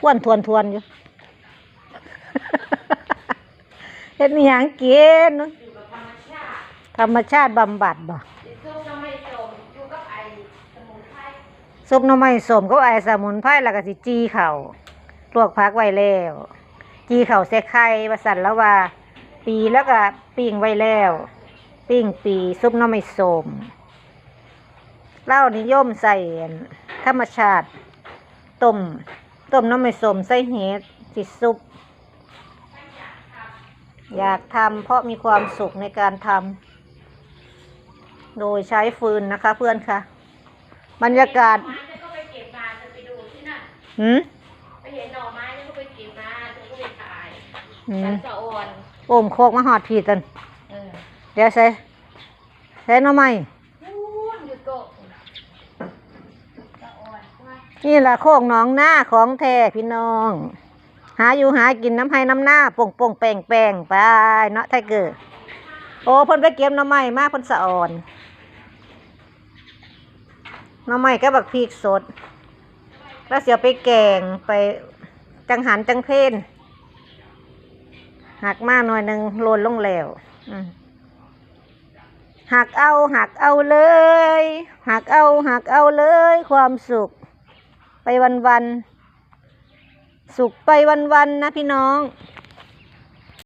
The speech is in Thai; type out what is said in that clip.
ควนทวนทวนอยู่เฮ็ดมีหยังกินอยู่กับธรรมชาติธรรมชาติบำบัดบ่ซุปน้ำไม่จมอยู่กับไอสมุนไพรซุปหน่อไม้สมก็ไอสมุนไพรแล้วก็สิจีเข่าลวกพักไว้แล้วจีเข่าวใส่ไข่ว่าสั่นแล้วว่า ปีแล้วก็ปิ้งไว้แล้ว ปิ้งปีซุปน่อไม้สมเหล้านิยมใส่ธรรมชาติต้ม ต้มหน้ำไม่สมใส่เห็ดสิซุป อยากทำเพราะมีความสุขในการทำโดยใช้ฟืนนะคะเพื่อนค่ะ บรรยากาศหน่อไม้เธอก็ไปเก็บมาเธอไปดูที่นั่นหืมไปเห็นหน่อไม้เธอก็ไปเก็บมาเธอก็ไปถ่ายหืสัมนสะออนโอมโคกมาหอดผีตันเออเดี๋ยวใส่ใส่หน้ำไม้ นู่นอยู่โต๊ะสะออนว่า นี่แหละโคกหนองหน้าของแท้พี่น้อง หาอยู่หากินน้ำให้น้ำหน้าป่งป่งแปงแปงไปเนาะไทเกอร์โอ้พ่นไปเก็บน้ำไม้มาเพ่นสะอ่อนน้ำไม้ก็บักพริกสด แล้วเสียไปแกงไปจังหันจังเพนหักมากหน่อยหนึ่งโลนลงแล้วหักเอาหักเอาเลย หักเอาหักเอาเลย ความสุข วันวันสุขไปวันวันนะพี่น้อง